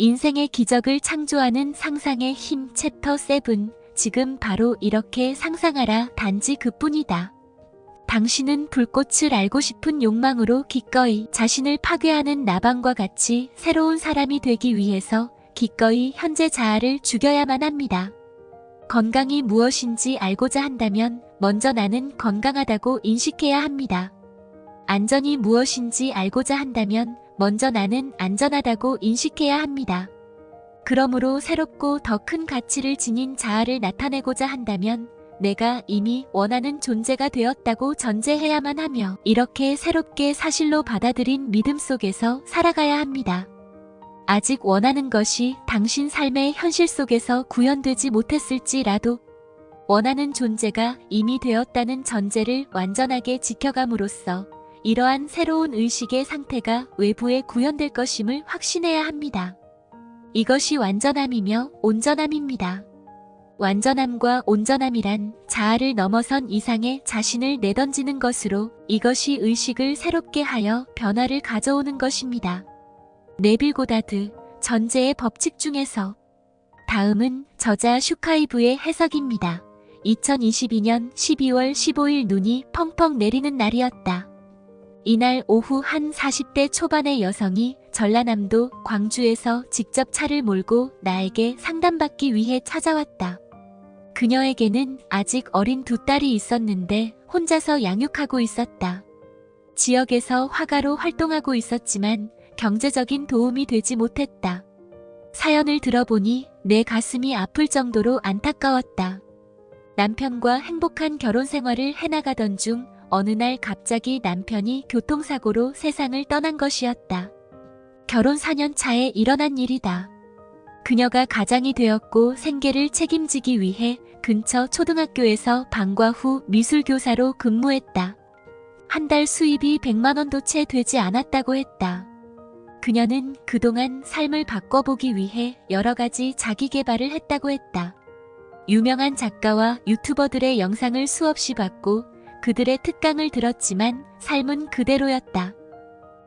인생의 기적을 창조하는 상상의 힘 챕터 7 지금 바로 이렇게 상상하라 단지 그뿐이다. 당신은 불꽃을 알고 싶은 욕망으로 기꺼이 자신을 파괴하는 나방과 같이 새로운 사람이 되기 위해서 기꺼이 현재 자아를 죽여야만 합니다. 건강이 무엇인지 알고자 한다면 먼저 나는 건강하다고 인식해야 합니다. 안전이 무엇인지 알고자 한다면 먼저 나는 안전하다고 인식해야 합니다. 그러므로 새롭고 더 큰 가치를 지닌 자아를 나타내고자 한다면 내가 이미 원하는 존재가 되었다고 전제해야만 하며 이렇게 새롭게 사실로 받아들인 믿음 속에서 살아가야 합니다. 아직 원하는 것이 당신 삶의 현실 속에서 구현되지 못했을지라도 원하는 존재가 이미 되었다는 전제를 완전하게 지켜감으로써 이러한 새로운 의식의 상태가 외부에 구현될 것임을 확신해야 합니다. 이것이 완전함이며 온전함입니다. 완전함과 온전함이란 자아를 넘어선 이상의 자신을 내던지는 것으로 이것이 의식을 새롭게 하여 변화를 가져오는 것입니다. 네빌 고다드 전제의 법칙 중에서 다음은 저자 슈카이브의 해석입니다. 2022년 12월 15일 눈이 펑펑 내리는 날이었다. 이날 오후 한 40대 초반의 여성이 전라남도 광주에서 직접 차를 몰고 나에게 상담받기 위해 찾아왔다. 그녀에게는 아직 어린 두 딸이 있었는데 혼자서 양육하고 있었다. 지역에서 화가로 활동하고 있었지만 경제적인 도움이 되지 못했다. 사연을 들어보니 내 가슴이 아플 정도로 안타까웠다. 남편과 행복한 결혼 생활을 해나가던 중 어느 날 갑자기 남편이 교통사고로 세상을 떠난 것이었다. 결혼 4년 차에 일어난 일이다. 그녀가 가장이 되었고 생계를 책임지기 위해 근처 초등학교에서 방과 후 미술교사로 근무했다. 한 달 수입이 100만 원도 채 되지 않았다고 했다. 그녀는 그동안 삶을 바꿔보기 위해 여러 가지 자기 개발을 했다고 했다. 유명한 작가와 유튜버들의 영상을 수없이 봤고 그들의 특강을 들었지만 삶은 그대로였다.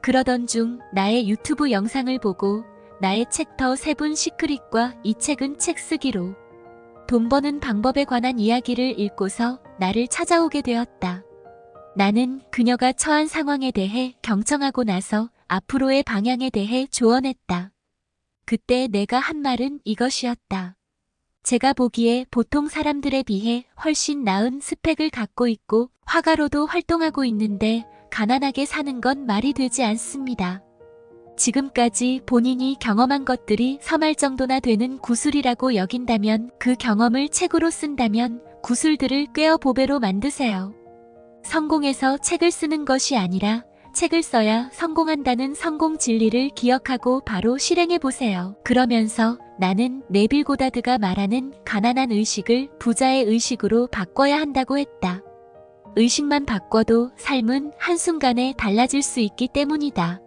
그러던 중 나의 유튜브 영상을 보고 나의 책 더 세분 시크릿과 이 책은 책 쓰기로 돈 버는 방법에 관한 이야기를 읽고서 나를 찾아오게 되었다. 나는 그녀가 처한 상황에 대해 경청하고 나서 앞으로의 방향에 대해 조언했다. 그때 내가 한 말은 이것이었다. 제가 보기에 보통 사람들에 비해 훨씬 나은 스펙을 갖고 있고 화가로도 활동하고 있는데 가난하게 사는 건 말이 되지 않습니다. 지금까지 본인이 경험한 것들이 섬할 정도나 되는 구술이라고 여긴다면 그 경험을 책으로 쓴다면 구술들을 꿰어 보배로 만드세요. 성공해서 책을 쓰는 것이 아니라 책을 써야 성공한다는 성공 진리를 기억하고 바로 실행해 보세요. 그러면서 나는 네빌 고다드가 말하는 가난한 의식을 부자의 의식으로 바꿔야 한다고 했다. 의식만 바꿔도 삶은 한순간에 달라질 수 있기 때문이다.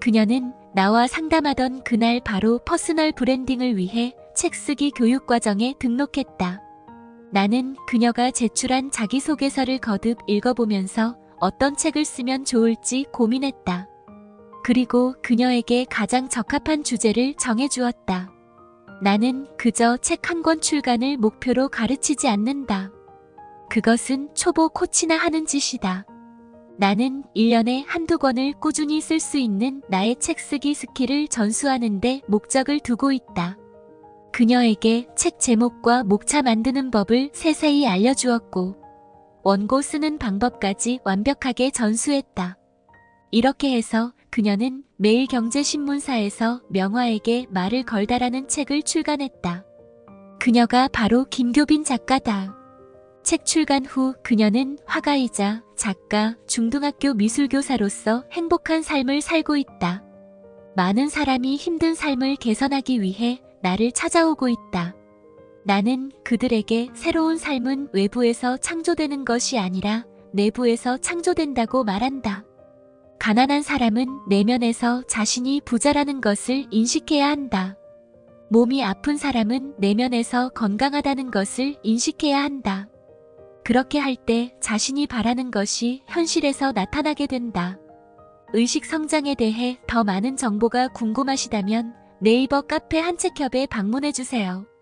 그녀는 나와 상담하던 그날 바로 퍼스널 브랜딩을 위해 책 쓰기 교육 과정에 등록했다. 나는 그녀가 제출한 자기소개서를 거듭 읽어보면서 어떤 책을 쓰면 좋을지 고민했다. 그리고 그녀에게 가장 적합한 주제를 정해주었다. 나는 그저 책 한 권 출간을 목표로 가르치지 않는다. 그것은 초보 코치나 하는 짓이다. 나는 1년에 한두 권을 꾸준히 쓸 수 있는 나의 책 쓰기 스킬을 전수하는데 목적을 두고 있다. 그녀에게 책 제목과 목차 만드는 법을 세세히 알려주었고, 원고 쓰는 방법까지 완벽하게 전수했다. 이렇게 해서 그녀는 매일경제신문사에서 명화에게 말을 걸다라는 책을 출간했다. 그녀가 바로 김교빈 작가다. 책 출간 후 그녀는 화가이자 작가, 중등학교 미술교사로서 행복한 삶을 살고 있다. 많은 사람이 힘든 삶을 개선하기 위해 나를 찾아오고 있다. 나는 그들에게 새로운 삶은 외부에서 창조되는 것이 아니라 내부에서 창조된다고 말한다. 가난한 사람은 내면에서 자신이 부자라는 것을 인식해야 한다. 몸이 아픈 사람은 내면에서 건강하다는 것을 인식해야 한다. 그렇게 할 때 자신이 바라는 것이 현실에서 나타나게 된다. 의식 성장에 대해 더 많은 정보가 궁금하시다면 네이버 카페 한책협에 방문해주세요.